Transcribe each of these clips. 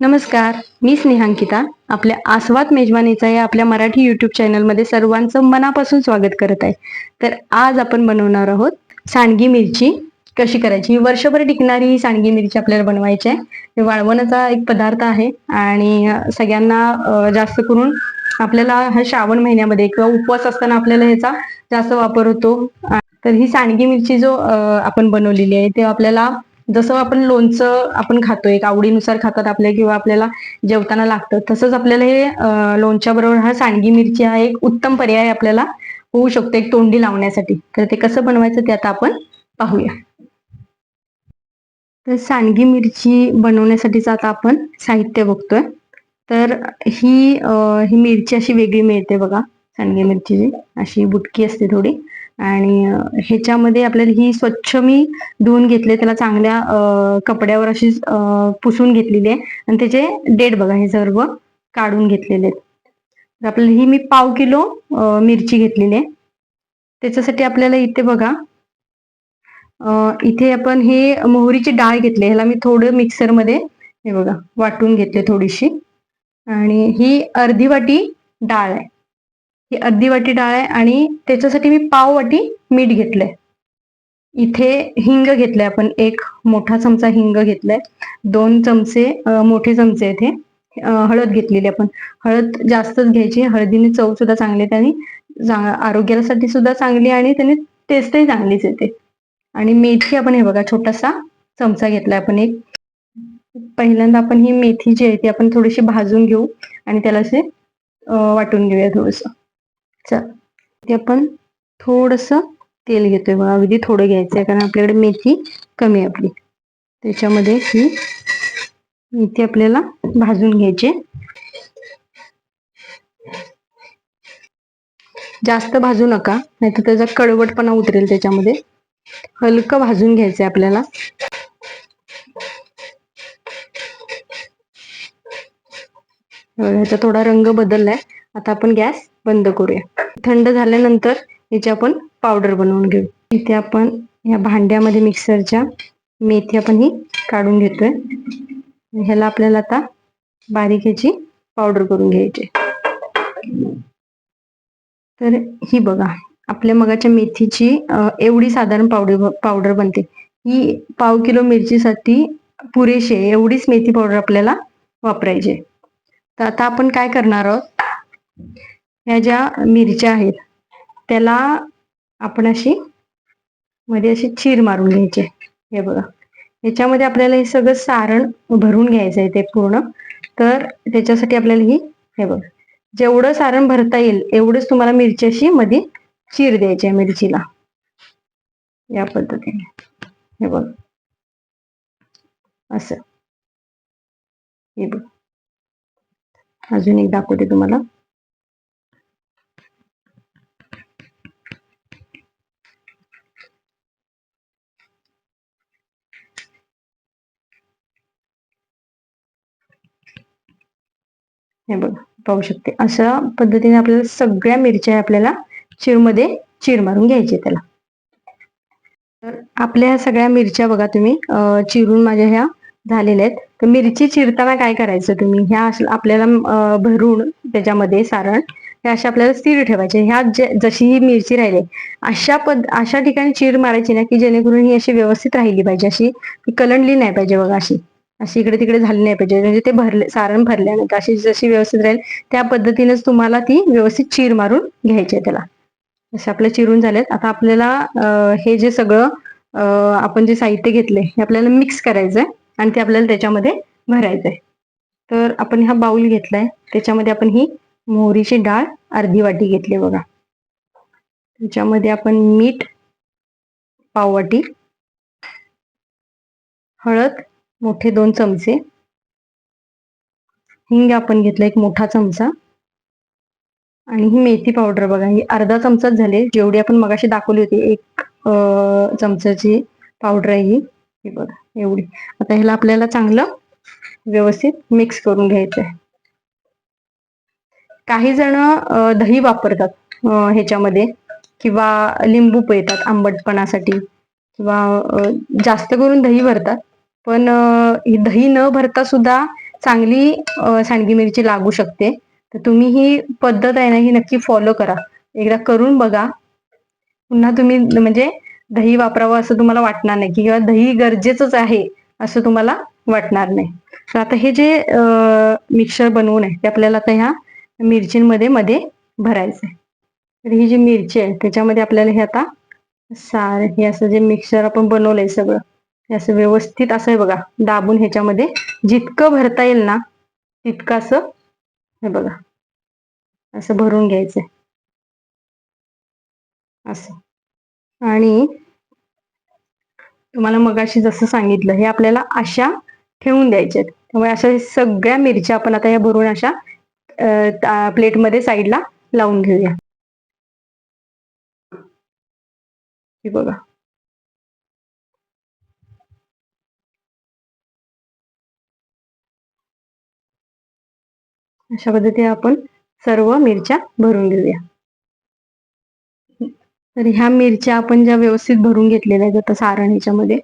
नमस्कार मी स्नेहांकिता आपल्या आस्वाद मेजवानीचा या आपल्या मराठी युट्यूब चॅनलमध्ये सर्वांचं मनापासून स्वागत करत आहे. तर आज आपण बनवणार आहोत सांडगी मिरची. कशी करायची? ही वर्षभर टिकणारी ही सांडगी मिरची आपल्याला बनवायची आहे. वाळवणाचा एक पदार्थ आहे आणि सगळ्यांना जास्त करून आपल्याला ह्या श्रावण महिन्यामध्ये किंवा उपवास असताना आपल्याला ह्याचा जास्त वापर होतो. तर ही सांडगी मिरची जो आपण बनवलेली आहे ते आपल्याला जसं आपण लोणचं आपण खातो एक आवडीनुसार खातात आपल्या किंवा आपल्याला जेवताना लागतं तसंच आपल्याला हे लोणच्या बरोबर हा सांडगी मिरची हा एक उत्तम पर्याय आपल्याला होऊ शकतो एक तोंडी लावण्यासाठी. तर ते कसं बनवायचं ते आता आपण पाहूया. तर सांडगी मिरची बनवण्यासाठीचं आता आपण साहित्य बघतोय. तर ही ही मिरची अशी वेगळी मिळते बघा सांडगी मिरची अशी बुटकी असते थोडी. आणि ह्याच्यामध्ये आपल्याला ही स्वच्छ मी धुवून घेतले त्याला चांगल्या कपड्यावर अशी पुसून घेतलेली आहे. आणि त्याचे डेट बघा हे सर्व काढून घेतलेले आहेत. तर आपल्याला ही मी पाव किलो मिरची घेतलेली आहे. त्याच्यासाठी आपल्याला इथे बघा इथे आपण हे मोहरीची डाळ घेतली ह्याला मी थोडं मिक्सरमध्ये हे बघा वाटून घेतले थोडीशी. आणि ही अर्धी वाटी डाळ आहे. ही अर्धी वाटी डाळ आहे आणि त्याच्यासाठी मी पाव वाटी मीठ घेतलंय. इथे हिंग घेतलंय आपण एक मोठा चमचा हिंग घेतलाय. दोन चमचे मोठे चमचे इथे हळद घेतलेली आपण. हळद जास्तच घ्यायची हळदीने चव सुद्धा चांगली त्यांनी आरोग्यासाठी सुद्धा चांगली आणि त्याने टेस्टही चांगलीच येते. आणि मेथी आपण हे बघा छोटासा चमचा घेतलाय आपण एक. पहिल्यांदा आपण ही मेथी जी आहे ती आपण थोडीशी भाजून घेऊ आणि त्याला असे वाटून घेऊया थोडस. ते आपण थोडस तेल घेतोय बघा. अगदी थोडं घ्यायचंय कारण आपल्याकडे मेथी कमी आहे आपली. त्याच्यामध्ये ही मेथी आपल्याला भाजून घ्यायची जास्त भाजू नका नाहीतर त्याचा कडवटपणा उतरेल त्याच्यामध्ये. हलकं भाजून घ्यायचंय आपल्याला. ह्याचा थोडा रंग बदललाय. आता आपण गॅस बंद करूया. थंड झाल्यानंतर याची आपण पावडर बनवून घेऊ. इथे आपण या भांड्यामध्ये मिक्सरच्या मेथी आपण ही काढून घेतोय. ह्याला आपल्याला आता बारीक ह्याची पावडर करून घ्यायची. तर ही बघा आपल्या मगाच्या मेथीची एवढी साधारण पावडर पावडर बनते. ही पाव किलो मिरचीसाठी पुरेशी आहे. एवढीच मेथी पावडर आपल्याला वापरायची तर आता आपण काय करणार आहोत? ह्या ज्या मिरच्या आहेत त्याला आपण अशी मध्ये अशी चीर मारून घ्यायची. आहे. हे बघा. याच्यामध्ये आपल्याला हे सगळं सारण भरून घ्यायचं आहे ते पूर्ण. तर त्याच्यासाठी आपल्याला ही हे बघा. जेवढं सारण भरता येईल एवढंच तुम्हाला मिरची मध्ये चीर द्यायची आहे मिरचीला. या पद्धतीने. हे बघ. असं. हे बघ. अजून एक दाखवते तुम्हाला. हे बघा पाहू शकते. अशा पद्धतीने आपल्याला सगळ्या मिरच्या आपल्याला चिरमध्ये चिर मारून घ्यायचे त्याला. तर आपल्या ह्या सगळ्या मिरच्या बघा तुम्ही चिरून माझ्या ह्या झालेल्या आहेत. तर मिरची चिरताना काय करायचं तुम्ही? ह्या आपल्याला भरून त्याच्यामध्ये सारण हे अशा आपल्याला स्थिर ठेवायचे. ह्या जशी ही मिरची राहिली अशा पद अशा ठिकाणी चीर मारायची ना की जेणेकरून ही अशी व्यवस्थित राहिली पाहिजे. अशी कलंडली नाही पाहिजे बघा अशी. अशी इकडे तिकडे झाली नाही पाहिजे. म्हणजे ते भरले सारण भरल्यानंतर अशी जशी व्यवस्थित राहील त्या पद्धतीनेच तुम्हाला ती व्यवस्थित चीर मारून घ्यायची आहे त्याला. जसे आपले चिरून झालेत. आता आपल्याला हे जे सगळं आपण जे साहित्य घेतले हे आपल्याला मिक्स करायचंय आणि ते आपल्याला त्याच्यामध्ये भरायचंय. तर आपण हा बाउल घेतलाय. त्याच्यामध्ये आपण ही मोहरीची डाळ अर्धी वाटी घेतली बघा. त्याच्यामध्ये आपण मीठ पाववाटी हळद मोठे दोन चमचे. हिंग आपण घेतला एक मोठा चमचा. आणि ही मेथी पावडर बघा ही अर्धा चमचाच झाले. जेवढी आपण मगाशी दाखवली होती एक चमचाची पावडर आहे ही. बघा एवढी. आता ह्याला आपल्याला चांगलं व्यवस्थित मिक्स करून घ्यायचं आहे काही जण दही वापरतात ह्याच्यामध्ये. किंवा लिंबू पिळतात आंबटपणासाठी. किंवा जास्त करून दही भरतात. पण दही न भरता सुद्धा चांगली सांडगी मिरची लागू शकते. तर तुम्ही ही पद्धत आहे ना ही नक्की फॉलो करा. एकदा करून बघा. पुन्हा तुम्ही म्हणजे दही वापरावं असं तुम्हाला वाटणार नाही किंवा दही गरजेचंच आहे असं तुम्हाला वाटणार नाही. तर आता हे जे मिक्सर बनवून आहे ते आपल्याला आता ह्या मिरचींमध्ये मध्ये भरायचं आहे. तर ही जी मिरची आहे त्याच्यामध्ये आपल्याला हे आता सार हे असं जे मिक्सर आपण बनवलंय सगळं असं व्यवस्थित असं आहे बघा दाबून ह्याच्यामध्ये जितकं भरता येईल ना तितकं असं हे बघा असं भरून घ्यायचंय. असं. आणि तुम्हाला मगाशी जसं सांगितलं हे आपल्याला अशा ठेवून द्यायच्या त्यामुळे अशा सगळ्या मिरच्या आपण आता या भरून अशा प्लेटमध्ये साईडला लावून घेऊया. हे बघा. अशा पद्धतीने आपण सर्व मिरच्या भरून घेऊया. तर ह्या मिरच्या आपण ज्या व्यवस्थित भरून घेतलेल्या आहेत आता सारण ह्याच्यामध्ये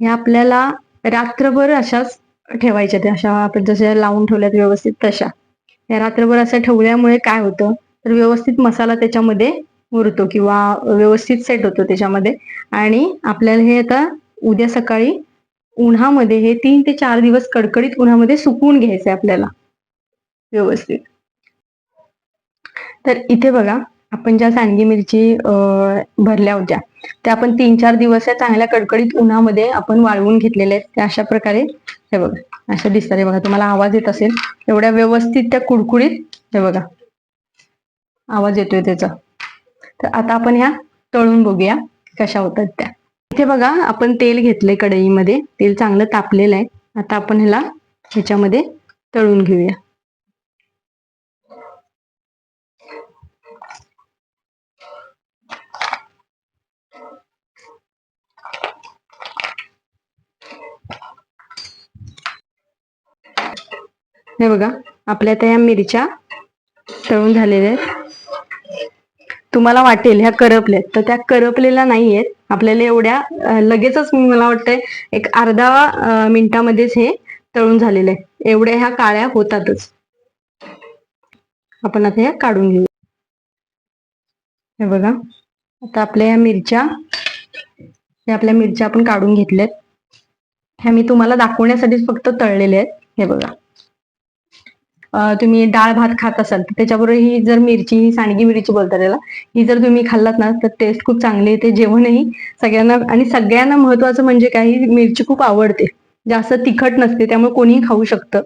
ह्या आपल्याला रात्रभर अशाच ठेवायच्या त्या अशा आपण जशा लावून ठेवल्यात व्यवस्थित तशा. या रात्रभर अशा ठेवल्यामुळे काय होतं तर व्यवस्थित मसाला त्याच्यामध्ये उरतो किंवा व्यवस्थित सेट होतो त्याच्यामध्ये. आणि आपल्याला हे आता उद्या सकाळी उन्हामध्ये हे तीन ते चार दिवस कडकडीत उन्हामध्ये सुकवून घ्यायचंय आपल्याला. व्यवस्थित. तर इथे बघा आपण ज्या सांडगी मिरची भरल्या होत्या त्या आपण तीन चार दिवस या चांगल्या कडकडीत उन्हामध्ये आपण वाळवून घेतलेल्या आहेत. त्या अशा प्रकारे हे बघा अशा दिसतात. बघा तुम्हाला आवाज येत असेल. एवढ्या व्यवस्थित त्या कुडकुडीत हे बघा आवाज येतोय त्याचा. तर आता आपण ह्या तळून बघूया कशा होतात त्या. इथे बघा आपण तेल घेतलंय कढईमध्ये. तेल चांगलं तापलेलं आहे. आता आपण ह्याला ह्याच्यामध्ये तळून घेऊया. हे बघा आपल्या त्या मिरच्या तळून झालेल्या आहेत. तुम्हाला वाटेल ह्या करपल्यात तर त्या करपलेल्या नाहीयेत आपल्याला एवढ्या लगेचच मला वाटतंय एक अर्धा मिनिटामध्येच हे तळून झालेले आहे एवढ्या ह्या काळ्या होतातच. आपण आता ह्या काढून घेऊ. हे बघा आता आपल्या ह्या मिरच्या ह्या आपल्या मिरच्या आपण काढून घेतल्यात. ह्या मी तुम्हाला दाखवण्यासाठीच फक्त तळलेल्या आहेत. हे बघा. तुम्ही डाळ भात खात असाल तर त्याच्याबरोबर ही जर मिरची ही सांडगी मिरची बोलतात त्याला ही जर तुम्ही खाल्लात ना तर टेस्ट खूप चांगली येते जेवणही सगळ्यांना आणि सगळ्यांना महत्वाचं म्हणजे काही मिरची खूप आवडते. जास्त तिखट नसते त्यामुळे कोणीही खाऊ शकतं.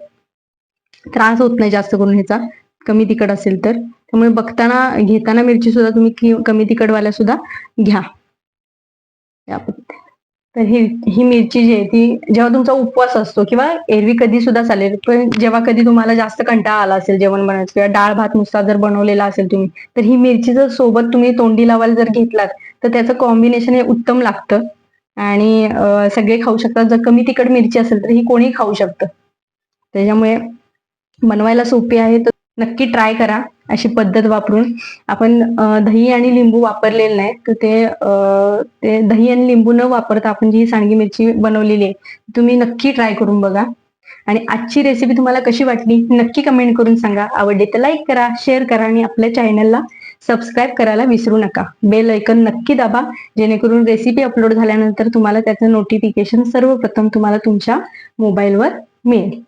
त्रास होत नाही जास्त करून ह्याचा कमी तिखट असेल तर. त्यामुळे बघताना घेताना मिरची सुद्धा तुम्ही कमी तिखटवाल्या सुद्धा घ्या. तर ही ही मिरची जी आहे ती जेव्हा तुमचा उपवास असतो किंवा एरवी कधी सुद्धा चालेल पण जेव्हा कधी तुम्हाला जास्त कंटाळा आला असेल जेवण बनवायचं किंवा डाळ भात नुसता जर बनवलेला असेल तुम्ही तर ही मिरची जर सोबत तुम्ही तोंडी लावायला जर घेतलात तर त्याचं कॉम्बिनेशन हे उत्तम लागतं. आणि सगळे खाऊ शकतात. जर कमी तिखट मिरची असेल तर ही कोणी खाऊ शकतं. त्याच्यामुळे बनवायला सोपी आहे तर नक्की ट्राय करा. अशी पद्धत वापरून आपण दही आणि लिंबू वापरलेलं नाही तर ते ते दही आणि लिंबू न वापरता आपण जी सांडगी मिरची बनवलेली आहे तुम्ही नक्की ट्राय करून बघा. आणि आजची रेसिपी तुम्हाला कशी वाटली नक्की कमेंट करून सांगा. आवडली तर लाईक करा शेअर करा आणि आपल्या चॅनलला सबस्क्राईब करायला विसरू नका. बेल ऐकन नक्की दाबा जेणेकरून रेसिपी अपलोड झाल्यानंतर तुम्हाला त्याचं नोटिफिकेशन सर्वप्रथम तुम्हाला तुमच्या मोबाईलवर मिळेल.